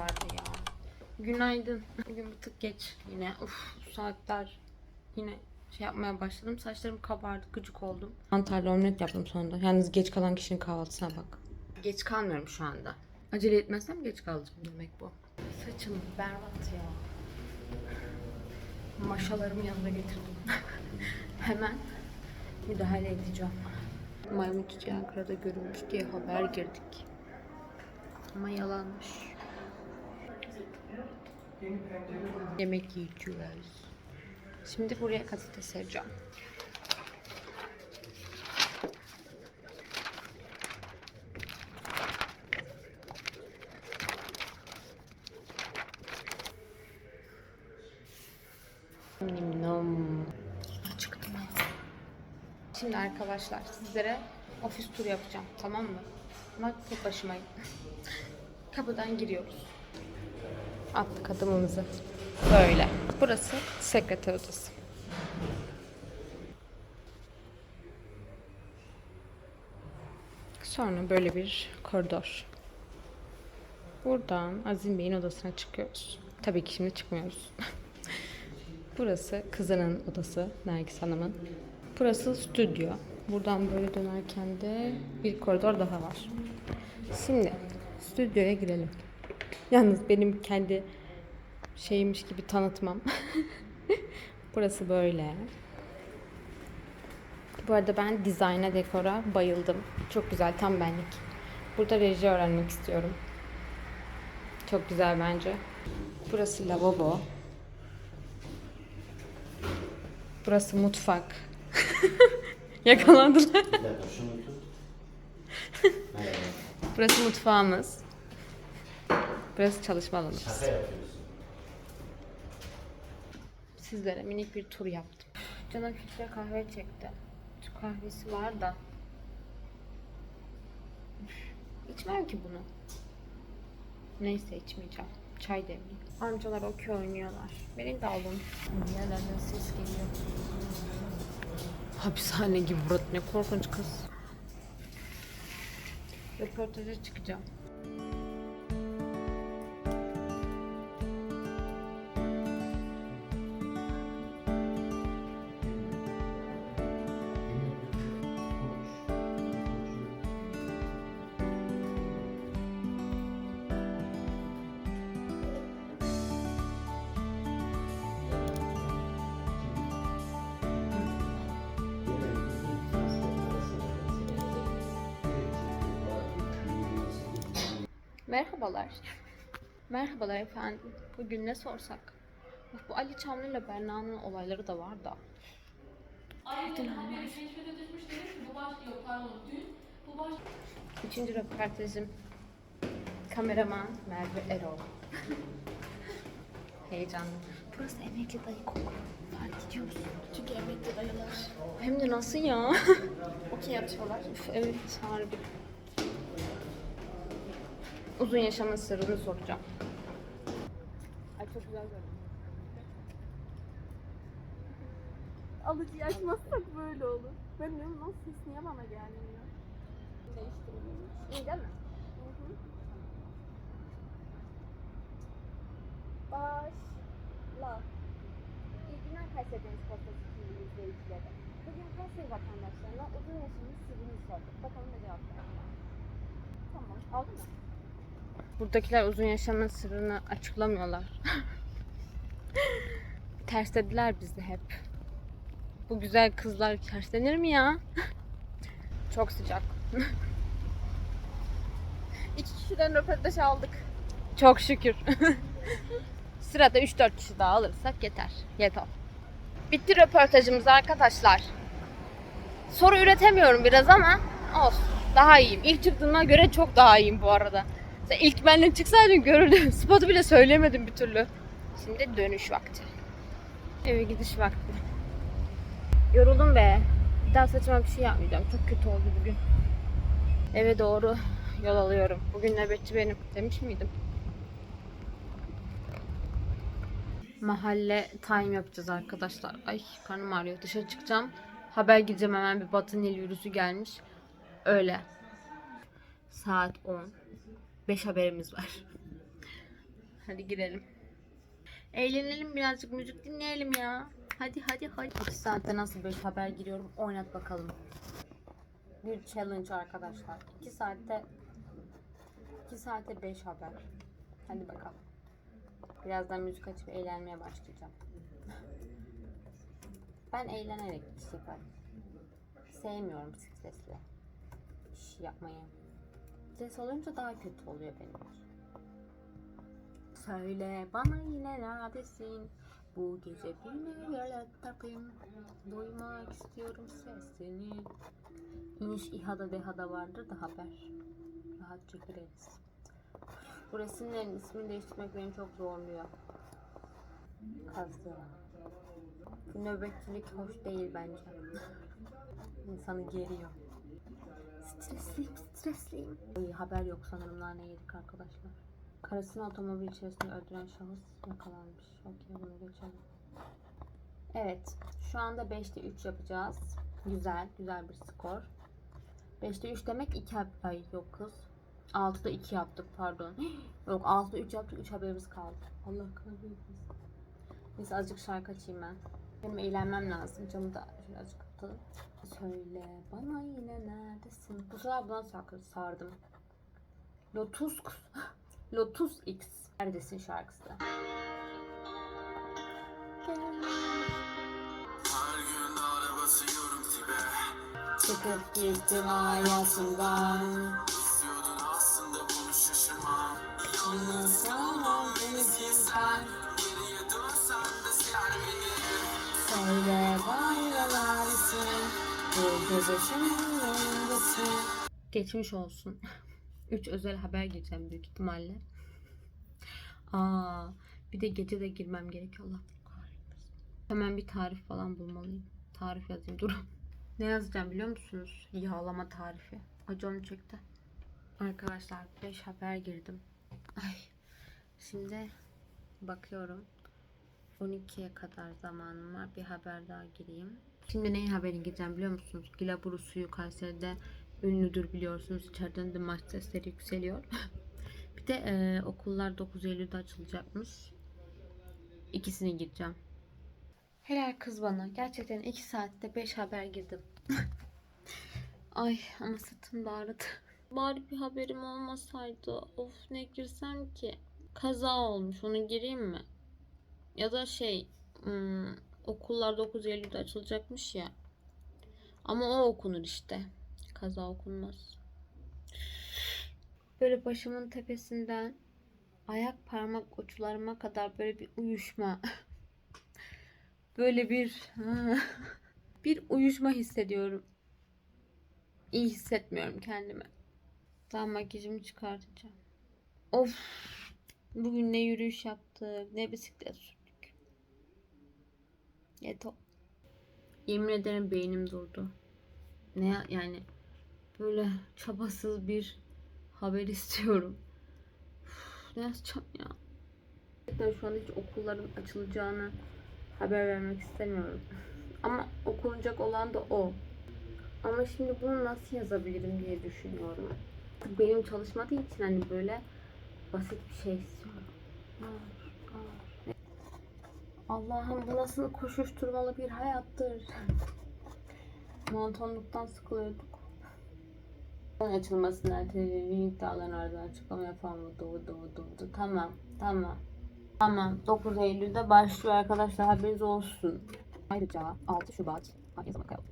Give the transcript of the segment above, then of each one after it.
vardı ya. Günaydın. Bugün bir tık geç yine. Uf saatler yine şey yapmaya başladım. Saçlarım kabardı, gıcık oldum. Mantarlı omlet yaptım sonunda. Yalnız geç kalan kişinin kahvaltısına bak. Geç kalmıyorum şu anda. Acele etmezsem geç kalacağım demek bu. Saçım berbat ya. Maşalarımı yanına getirdim. Hemen müdahale edeceğim. Maymun çiçeği Ankara'da görülmüş diye haber girdik. Ama yalanmış. Yemek yiyeceğiz. Şimdi buraya gazete sereceğim. Çıktım. Şimdi arkadaşlar sizlere ofis turu yapacağım tamam mı? Ama tek başımayım. Kapıdan giriyoruz. Attık adımımızı. Böyle. Burası sekreter odası. Sonra böyle bir koridor. Buradan Azim Bey'in odasına çıkıyoruz. Tabii ki şimdi çıkmıyoruz. Burası kızının odası, Nergis Hanım'ın. Burası stüdyo. Buradan böyle dönerken de bir koridor daha var. Şimdi stüdyoya girelim. Yalnız benim kendi şeymiş gibi tanıtmam. Burası böyle. Bu arada ben dizayna, dekora bayıldım. Çok güzel, tam benlik. Burada reji öğrenmek istiyorum. Çok güzel bence. Burası lavabo. Burası mutfak. Yakalandılar. Burası mutfağımız. Burası çalışma alanımız. Şaka yapıyorsun. Sizlere minik bir tur yaptım. Canım filtre kahve çekti. Türk kahvesi var da. İçmem ki bunu. Neyse içmeyeceğim. Çay demleyeyim. Amcalar okey oynuyorlar. Beni de alın. Yerlerden ses geliyor. Hapishane gibi burası ne korkunç kız. Röportaja çıkacağım. Merhabalar. Merhabalar efendim. Bugün ne sorsak? Of, bu Ali Çamlı ile Berna'nın olayları da var da. Ayrıca haberi keşfete düşmüş dedim ki bu baş yok pardon dün bu baş Üçüncü röportajım. Kameraman Merve Erol. Heyecanlı. Burası emekli dayı koku. Fark ediyor musun? çünkü emekli dayılar Hem de nasıl ya? okey atıyorlar. Üf, evet harbi. Uzun yaşamın sırrını soracağım. Ay çok güzel görünüyor. Alıcıyı açmazsak böyle olur. Ben diyorum nasıl ses niye bana gelmiyor? Değiştireyim. İyi değil mi? Hı hı. Başla. İyi günler Kayseri Deniz Postası TV izleyicileri. Bugün Kayseri vatandaşlarına uzun yaşamın sırrını sorduk. Bakalım ne cevap verecekler. Tamam. Aldın mı? Buradakiler uzun yaşamın sırrını açıklamıyorlar. Terslediler bizi hep. Bu güzel kızlar terslenir mi ya? Çok sıcak. İki kişiden röportaj aldık. Çok şükür. Sırada 3-4 kişi daha alırsak yeter. Yeter. Bitti röportajımız arkadaşlar. Soru üretemiyorum biraz ama olsun. Daha iyiyim. İlk çıktığıma göre çok daha iyiyim bu arada. Sen ilk benimle çıksaydın görürdüm. Spotu bile söyleyemedim bir türlü. Şimdi dönüş vakti. Eve gidiş vakti. Yoruldum be. Bir daha saçma bir şey yapmayacağım. Çok kötü oldu bugün. Eve doğru yol alıyorum. Bugün nöbetçi benim. Demiş miydim? Mahalle time yapacağız arkadaşlar. Ay karnım ağrıyor. Dışarı çıkacağım. Haber gideceğim hemen bir Batı Nil virüsü gelmiş. Öyle. Saat 10. 5 haberimiz var. Hadi girelim. Eğlenelim birazcık müzik dinleyelim ya. Hadi hadi hadi. 2 saatte nasıl bir haber giriyorum oynat bakalım. Bir challenge arkadaşlar. 2 saatte 2 saate 5 haber. Hadi bakalım. Birazdan müzik açıp eğlenmeye başlayacağım. Ben eğlenerek iş yaparım. Sevmiyorum stresli iş yapmayı. Stres olunca daha kötü oluyor benim. Söyle bana yine neredesin? Bu gece bir yere tapayım. Duymak istiyorum sesini. İniş İHA'da DEHA'da vardır da haber. Rahatça gireriz. Bu resimlerin ismini değiştirmek beni çok zorluyor. Kazdı. Nöbetçilik hoş değil bence. İnsanı geriyor. Stresliyim, stresliyim. İyi haber yok sanırım nane yedik arkadaşlar. Karısını otomobil içerisinde öldüren şahıs yakalanmış. Okey bunu geçelim. Evet. Şu anda 5'te 3 yapacağız. Güzel. Güzel bir skor. 5'te 3 demek 2 ay yok kız. 6'da 2 yaptık pardon. Yok 6'da 3 yaptık 3 haberimiz kaldı. Allah kahretsin. Neyse azıcık şarkı açayım ben. Benim eğlenmem lazım. Camı da şöyle azıcık kapatalım. Söyle bana yine neredesin? Buna şarkı sardım. Lotus Lotus X. Neredesin şarkısı. Çıkıp gittim hayatımdan. İstiyordun aslında bunu şaşırmam Yalnız kalmam benimsin sen. Geriye dönsem de siler beni Söyle bana neredesin? Geçmiş olsun. 3 özel haber gireceğim büyük ihtimalle. Aa, bir de gece de girmem gerekiyor. Allah. Hemen bir tarif falan bulmalıyım. Tarif yazayım. Durun. Ne yazacağım biliyor musunuz? Yağlama tarifi. Acım çekti. Arkadaşlar 5 haber girdim. Ay. Şimdi bakıyorum. 12'ye kadar zamanım var. Bir haber daha gireyim. Şimdi neyin haberini gireceğim biliyor musunuz? Gilaburu suyu Kayseri'de ünlüdür biliyorsunuz. İçeriden de maç sesleri yükseliyor. bir de e, okullar 9 Eylül'de açılacakmış. İkisini gireceğim. Helal kız bana. Gerçekten 2 saatte 5 haber girdim. Ay ama sırtım da ağrıdı. Bari bir haberim olmasaydı. Of ne girsem ki? Kaza olmuş. Onu gireyim mi? Ya da şey hmm, okullar 9 Eylül'de açılacakmış ya. Ama o okunur işte. Kaza okunmaz. Böyle başımın tepesinden ayak parmak uçlarıma kadar böyle bir uyuşma. böyle bir bir uyuşma hissediyorum. İyi hissetmiyorum kendimi. Daha makyajımı çıkartacağım. Of. Bugün ne yürüyüş yaptık, ne bisiklet sürdük. Yeto. Yemin ederim beynim durdu. Ne ya- yani böyle çabasız bir haber istiyorum. Uf, ne yazacağım ya? Gerçekten şu anda hiç okulların açılacağını haber vermek istemiyorum. Ama okunacak olan da o. Ama şimdi bunu nasıl yazabilirim diye düşünüyorum. Benim çalışmadığı için hani böyle basit bir şey istiyorum. Allah'ım bu nasıl koşuşturmalı bir hayattır. Monotonluktan sıkılıyorduk. Açılmasını ertelediğini iddiaların ardından açıklama mı? Doğru doğru doğru. Tamam tamam. Tamam 9 Eylül'de başlıyor arkadaşlar haberiniz olsun. Ayrıca 6 Şubat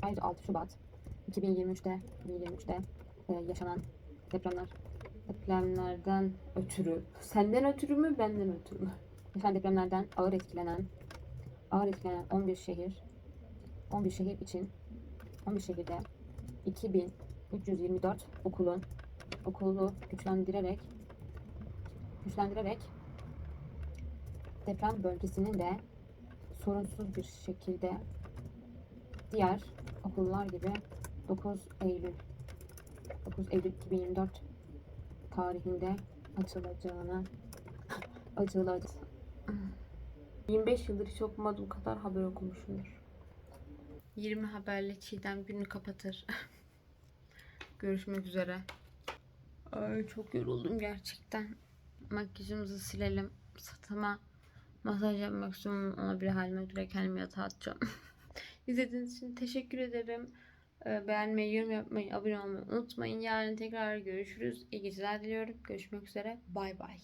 Ayrıca 6 Şubat 2023'te 2023'te e, yaşanan depremler depremlerden ötürü senden ötürü mü benden ötürü mü? Yaşanan depremlerden ağır etkilenen ağır etkilenen 11 şehir 11 şehir için 11 şehirde 2324 okulun okulu güçlendirerek güçlendirerek deprem bölgesinin de sorunsuz bir şekilde diğer okullar gibi 9 Eylül 9 Eylül 2024 tarihinde açılacağına açılacak. 25 yıldır hiç okumadığım kadar haber okumuşumdur. 20 haberle Çiğdem günü kapatır. Görüşmek üzere. Ay çok yoruldum gerçekten. Makyajımızı silelim. satıma masaj yapmak istiyorum. Ona bir halime göre kendimi yatağa atacağım. İzlediğiniz için teşekkür ederim. Ee, Beğenmeyi, yorum yapmayı, abone olmayı unutmayın. Yarın tekrar görüşürüz. İyi geceler diliyorum. Görüşmek üzere. Bay bay.